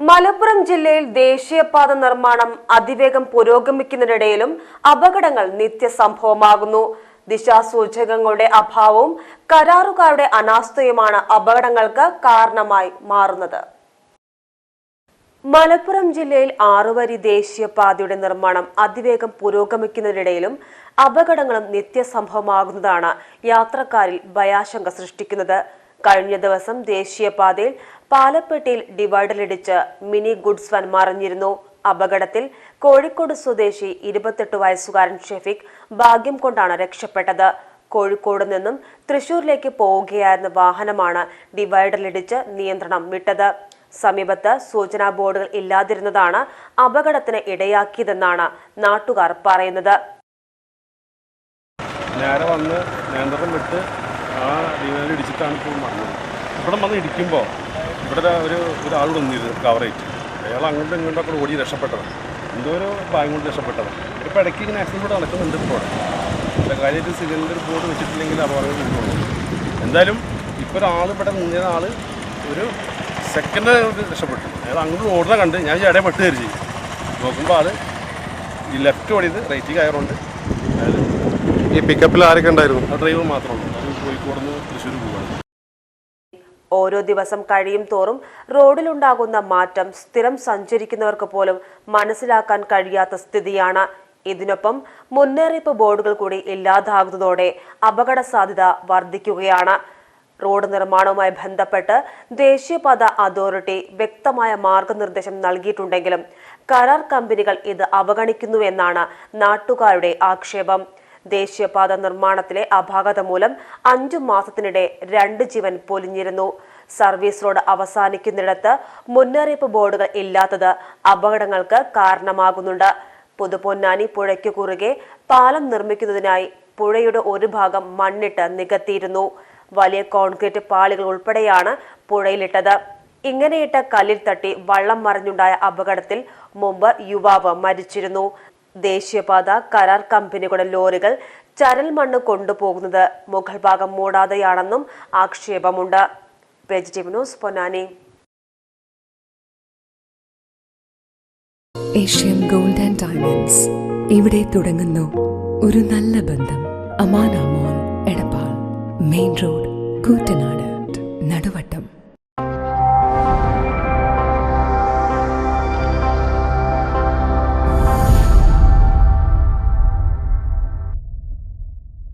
മലപ്പുറം ജില്ലയിൽ ദേശീയപാത നിർമ്മാണം അതിവേഗം പുരോഗമിക്കുന്നതിനിടയിലും അപകടങ്ങൾ നിത്യസംഭവമാകുന്നു. ദിശാസൂചകങ്ങളുടെ അഭാവവും കരാറുകാരുടെ അനാസ്ഥയുമാണ് അപകടങ്ങൾക്ക് കാരണമായി മാറുന്നത്. മലപ്പുറം ജില്ലയിൽ ആറുവരി ദേശീയപാതയുടെ നിർമ്മാണം അതിവേഗം പുരോഗമിക്കുന്നതിനിടയിലും അപകടങ്ങളും നിത്യസംഭവമാകുന്നതാണ് യാത്രക്കാരിൽ ഭയാശങ്ക സൃഷ്ടിക്കുന്നത്. കഴിഞ്ഞ ദിവസം ദേശീയപാതയിൽ പാലപ്പെട്ടിയിൽ ഡിവൈഡറിലിടിച്ച് മിനി ഗുഡ്സ് വൻ മറിഞ്ഞിരുന്നു. അപകടത്തിൽ കോഴിക്കോട് സ്വദേശി ഇരുപത്തെട്ട് വയസ്സുകാരൻ ഷെഫിക് ഭാഗ്യം കൊണ്ടാണ് രക്ഷപ്പെട്ടത്. കോഴിക്കോട് നിന്നും തൃശൂരിലേക്ക് പോവുകയായിരുന്ന വാഹനമാണ് ഡിവൈഡറിലിടിച്ച് നിയന്ത്രണം വിട്ടത്. സമീപത്ത് സൂചനാ ബോർഡുകൾ ഇല്ലാതിരുന്നതാണ് അപകടത്തിന് ഇടയാക്കിയതെന്നാണ് നാട്ടുകാർ പറയുന്നത്. നേരെ വന്ന് നിയന്ത്രണം വിട്ട് ആ ഡിവൈനിൽ ഇടിച്ചിട്ടാണ് ഇപ്പോൾ മറന്നത് ഇവിടെ വന്ന് ഇടിക്കുമ്പോൾ ഇവിടെ ഒരു ഒരാൾ വന്നിരുന്നു കവറേറ്റ് അയാൾ അങ്ങോട്ടും ഇങ്ങോട്ടൊക്കെ ഓടി രക്ഷപ്പെട്ടതാണ് എന്തോ ഒരു ഭാഗ്യം കൊണ്ട് രക്ഷപ്പെട്ടതാണ് ഇപ്പോൾ ഇടയ്ക്ക് ഇങ്ങനെ ആക്സിഡന്റ് നടക്കുന്നുണ്ട് ഇപ്പോൾ അല്ല കാര്യമായിട്ട് സിലിണ്ടർ ബോർഡ് വെച്ചിട്ടില്ലെങ്കിൽ അപകടം കിട്ടുള്ളൂ എന്തായാലും ഇപ്പോൾ ഒരാൾ ഇവിടെ നിന്ന ആൾ ഒരു സെക്കൻഡ് രക്ഷപ്പെട്ടു. അയാൾ അങ്ങോട്ട് ഓടുന്ന കണ്ട് ഞാൻ ഈ ഇടയിൽ പെട്ട് കയറി ചെയ്യും. നോക്കുമ്പോൾ ആൾ ഈ ലെഫ്റ്റ് ഓടിയത് റൈറ്റ് കയറുണ്ട് ഈ പിക്കപ്പിൽ ആരൊക്കെ ഉണ്ടായിരുന്നു? ആ ഡ്രൈവർ മാത്രമേ ഉള്ളൂ. തൃശ്ശൂർ ഓരോ ദിവസം കഴിയും തോറും റോഡിലുണ്ടാകുന്ന മാറ്റം സ്ഥിരം സഞ്ചരിക്കുന്നവർക്ക് പോലും മനസ്സിലാക്കാൻ കഴിയാത്ത സ്ഥിതിയാണ്. ഇതിനൊപ്പം മുന്നറിയിപ്പ് ബോർഡുകൾ കൂടി ഇല്ലാതാകുന്നതോടെ അപകട സാധ്യത വർദ്ധിക്കുകയാണ്. റോഡ് നിർമ്മാണവുമായി ബന്ധപ്പെട്ട് ദേശീയപാത അതോറിറ്റി വ്യക്തമായ മാർഗനിർദ്ദേശം നൽകിയിട്ടുണ്ടെങ്കിലും കരാർ കമ്പനികൾ ഇത് അവഗണിക്കുന്നുവെന്നാണ് നാട്ടുകാരുടെ ആക്ഷേപം. ദേശീയപാത നിർമ്മാണത്തിലെ അപാകത മൂലം അഞ്ചു മാസത്തിനിടെ രണ്ട് ജീവൻ പൊലിഞ്ഞിരുന്നു. സർവീസ് റോഡ് അവസാനിക്കുന്നിടത്ത് മുന്നറിയിപ്പ് ബോർഡുകൾ ഇല്ലാത്തത് അപകടങ്ങൾക്ക് കാരണമാകുന്നുണ്ട്. പുതുപൊന്നാനി പുഴയ്ക്ക് കുറുകെ പാലം നിർമ്മിക്കുന്നതിനായി പുഴയുടെ ഒരു ഭാഗം മണ്ണിട്ട് നികത്തിയിരുന്നു. വലിയ കോൺക്രീറ്റ് പാളികൾ ഉൾപ്പെടെയാണ് പുഴയിലിട്ടത്. ഇങ്ങനെയിട്ട കല്ലിൽ തട്ടി വള്ളം മറിഞ്ഞുണ്ടായ അപകടത്തിൽ മുമ്പ് യുവാവ് മരിച്ചിരുന്നു. ദേശീയപാത കരാർ കമ്പനികളുടെ ലോറികൾ ചരൽ മണ്ണ് കൊണ്ടുപോകുന്നത് മുഗൾ ഭാഗം മൂടാതെയാണെന്നും ആക്ഷേപമുണ്ട്. Vegetable news Ponnani. Asian gold and diamonds. ഇവിടെ തുടങ്ങുന്നു ഒരു നല്ല ബന്ധം. അമാനാമോൾ Edappal. Main road Koottanad. Naduvattom.